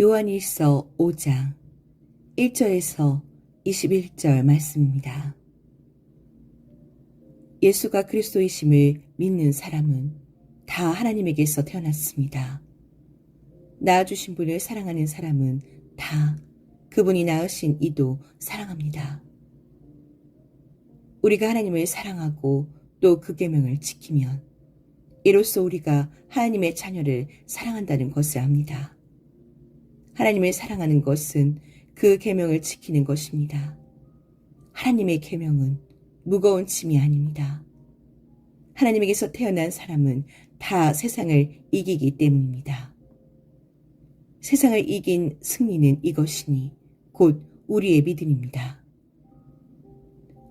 요한일서 5장 1절에서 21절 말씀입니다. 예수가 그리스도이심을 믿는 사람은 다 하나님에게서 태어났습니다. 낳아주신 분을 사랑하는 사람은 다 그분이 낳으신 이도 사랑합니다. 우리가 하나님을 사랑하고 또 그 계명을 지키면 이로써 우리가 하나님의 자녀를 사랑한다는 것을 압니다. 하나님을 사랑하는 것은 그 계명을 지키는 것입니다. 하나님의 계명은 무거운 짐이 아닙니다. 하나님에게서 태어난 사람은 다 세상을 이기기 때문입니다. 세상을 이긴 승리는 이것이니 곧 우리의 믿음입니다.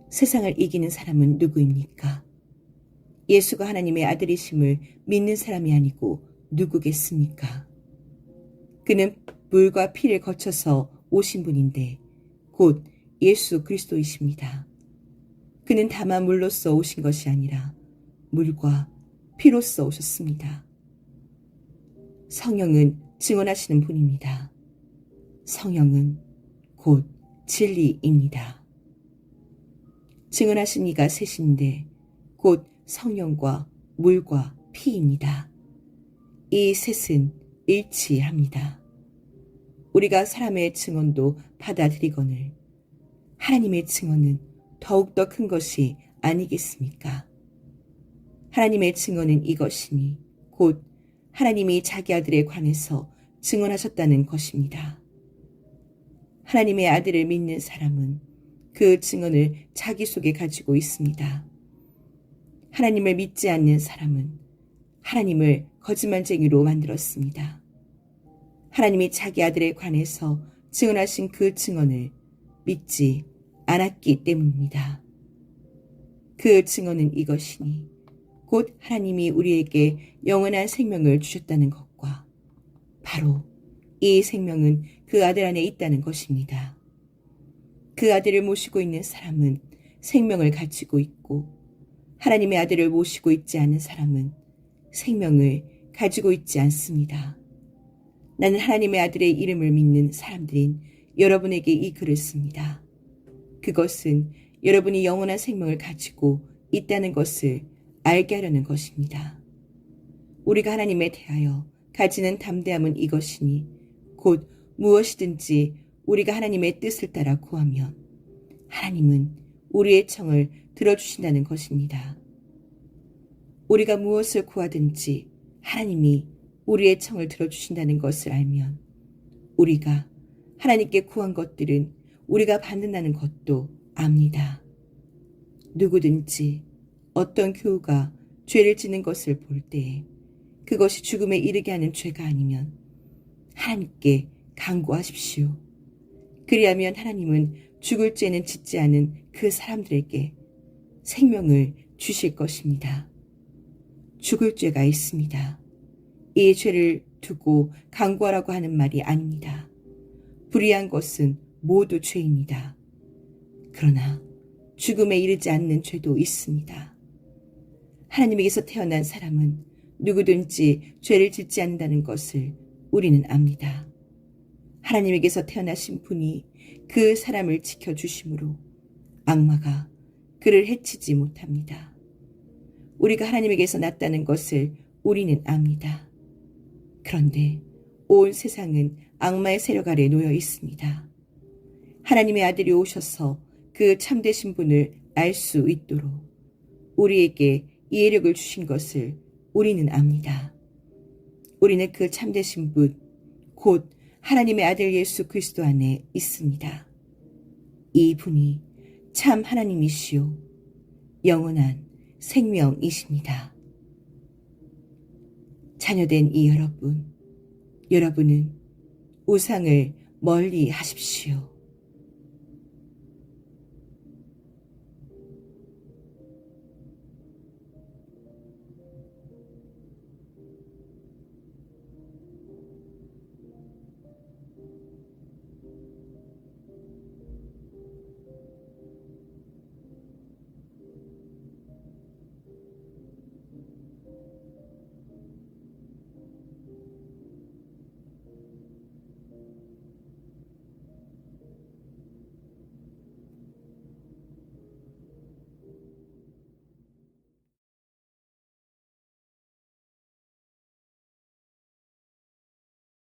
세상을 이기는 사람은 누구입니까? 예수가 하나님의 아들이심을 믿는 사람이 아니고 누구겠습니까? 그는 물과 피를 거쳐서 오신 분인데 곧 예수 그리스도이십니다. 그는 다만 물로써 오신 것이 아니라 물과 피로써 오셨습니다. 성령은 증언하시는 분입니다. 성령은 곧 진리입니다. 증언하신 이가 셋인데 곧 성령과 물과 피입니다. 이 셋은 일치합니다. 우리가 사람의 증언도 받아들이거늘 하나님의 증언은 더욱더 큰 것이 아니겠습니까? 하나님의 증언은 이것이니 곧 하나님이 자기 아들에 관해서 증언하셨다는 것입니다. 하나님의 아들을 믿는 사람은 그 증언을 자기 속에 가지고 있습니다. 하나님을 믿지 않는 사람은 하나님을 거짓말쟁이로 만들었습니다. 하나님이 자기 아들에 관해서 증언하신 그 증언을 믿지 않았기 때문입니다. 그 증언은 이것이니 곧 하나님이 우리에게 영원한 생명을 주셨다는 것과 바로 이 생명은 그 아들 안에 있다는 것입니다. 그 아들을 모시고 있는 사람은 생명을 가지고 있고 하나님의 아들을 모시고 있지 않은 사람은 생명을 가지고 있지 않습니다. 나는 하나님의 아들의 이름을 믿는 사람들인 여러분에게 이 글을 씁니다. 그것은 여러분이 영원한 생명을 가지고 있다는 것을 알게 하려는 것입니다. 우리가 하나님에 대하여 가지는 담대함은 이것이니 곧 무엇이든지 우리가 하나님의 뜻을 따라 구하면 하나님은 우리의 청을 들어주신다는 것입니다. 우리가 무엇을 구하든지 하나님이 우리의 청을 들어주신다는 것을 알면 우리가 하나님께 구한 것들은 우리가 받는다는 것도 압니다. 누구든지 어떤 교우가 죄를 짓는 것을 볼 때에 그것이 죽음에 이르게 하는 죄가 아니면 하나님께 강구하십시오. 그리하면 하나님은 죽을 죄는 짓지 않은 그 사람들에게 생명을 주실 것입니다. 죽을 죄가 있습니다. 이 죄를 두고 강구하라고 하는 말이 아닙니다. 불의한 것은 모두 죄입니다. 그러나 죽음에 이르지 않는 죄도 있습니다. 하나님에게서 태어난 사람은 누구든지 죄를 짓지 않는다는 것을 우리는 압니다. 하나님에게서 태어나신 분이 그 사람을 지켜주심으로 악마가 그를 해치지 못합니다. 우리가 하나님에게서 났다는 것을 우리는 압니다. 그런데 온 세상은 악마의 세력 아래 놓여 있습니다. 하나님의 아들이 오셔서 그 참되신 분을 알 수 있도록 우리에게 이해력을 주신 것을 우리는 압니다. 우리는 그 참되신 분, 곧 하나님의 아들 예수 그리스도 안에 있습니다. 이 분이 참 하나님이시요 영원한 생명이십니다. 자녀된 이 여러분, 여러분은 우상을 멀리 하십시오.